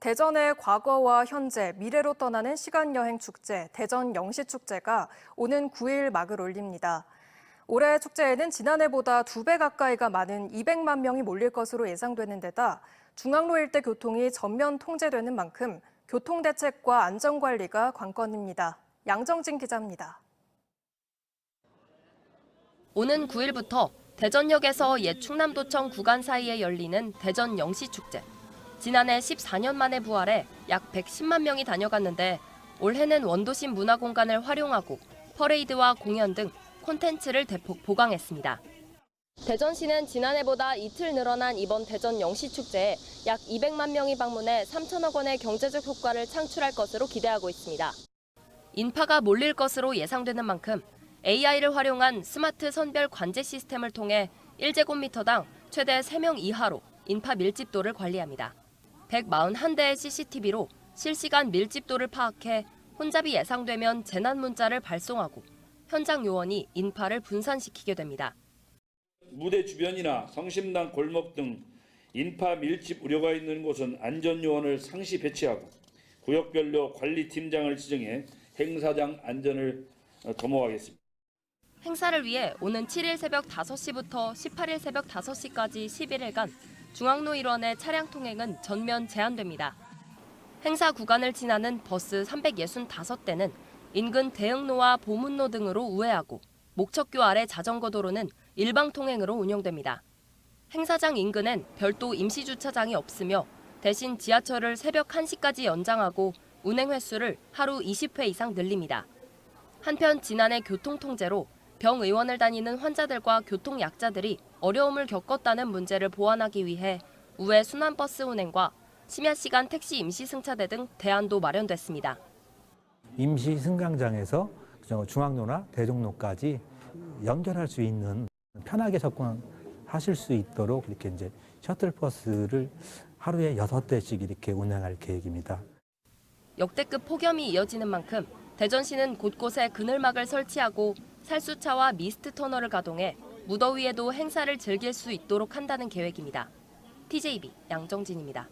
대전의 과거와 현재, 미래로 떠나는 시간여행 축제, 대전 영시축제가 오는 9일 막을 올립니다. 올해 축제에는 지난해보다 두 배 가까이가 많은 200만 명이 몰릴 것으로 예상되는 데다 중앙로 일대 교통이 전면 통제되는 만큼 교통대책과 안전관리가 관건입니다. 양정진 기자입니다. 오는 9일부터 대전역에서 옛 충남도청 구간 사이에 열리는 대전 영시축제. 지난해 14년 만에 부활해 약 110만 명이 다녀갔는데 올해는 원도심 문화공간을 활용하고 퍼레이드와 공연 등 콘텐츠를 대폭 보강했습니다. 대전시는 지난해보다 이틀 늘어난 이번 대전 영시축제에 약 200만 명이 방문해 3천억 원의 경제적 효과를 창출할 것으로 기대하고 있습니다. 인파가 몰릴 것으로 예상되는 만큼 AI를 활용한 스마트 선별 관제 시스템을 통해 1제곱미터당 최대 3명 이하로 인파 밀집도를 관리합니다. 141대의 CCTV로 실시간 밀집도를 파악해 혼잡이 예상되면 재난 문자를 발송하고 현장 요원이 인파를 분산시키게 됩니다. 무대 주변이나 성심당 골목 등 인파 밀집 우려가 있는 곳은 안전 요원을 상시 배치하고 구역별로 관리팀장을 지정해 행사장 안전을 어, 도모하겠습니다. 행사를 위해 오는 7일 새벽 5시부터 18일 새벽 5시까지 11일간 중앙로 일원의 차량 통행은 전면 제한됩니다. 행사 구간을 지나는 버스 365대는 인근 대흥로와 보문로 등으로 우회하고 목척교 아래 자전거 도로는 일방 통행으로 운영됩니다. 행사장 인근엔 별도 임시 주차장이 없으며 대신 지하철을 새벽 1시까지 연장하고 운행 횟수를 하루 20회 이상 늘립니다. 한편 지난해 교통 통제로 병 의원을 다니는 환자들과 교통 약자들이 어려움을 겪었다는 문제를 보완하기 위해 우회 순환버스 운행과 심야 시간 택시 임시 승차대 등 대안도 마련됐습니다. 임시 승강장에서 중앙로나 대종로까지 연결할 수 있는 편하게 접근하실 수 있도록 이렇게 이제 셔틀버스를 하루에 여섯 대씩 이렇게 운행할 계획입니다. 역대급 폭염이 이어지는 만큼 대전시는 곳곳에 그늘막을 설치하고 살수차와 미스트 터널을 가동해 무더위에도 행사를 즐길 수 있도록 한다는 계획입니다. TJB 양정진입니다.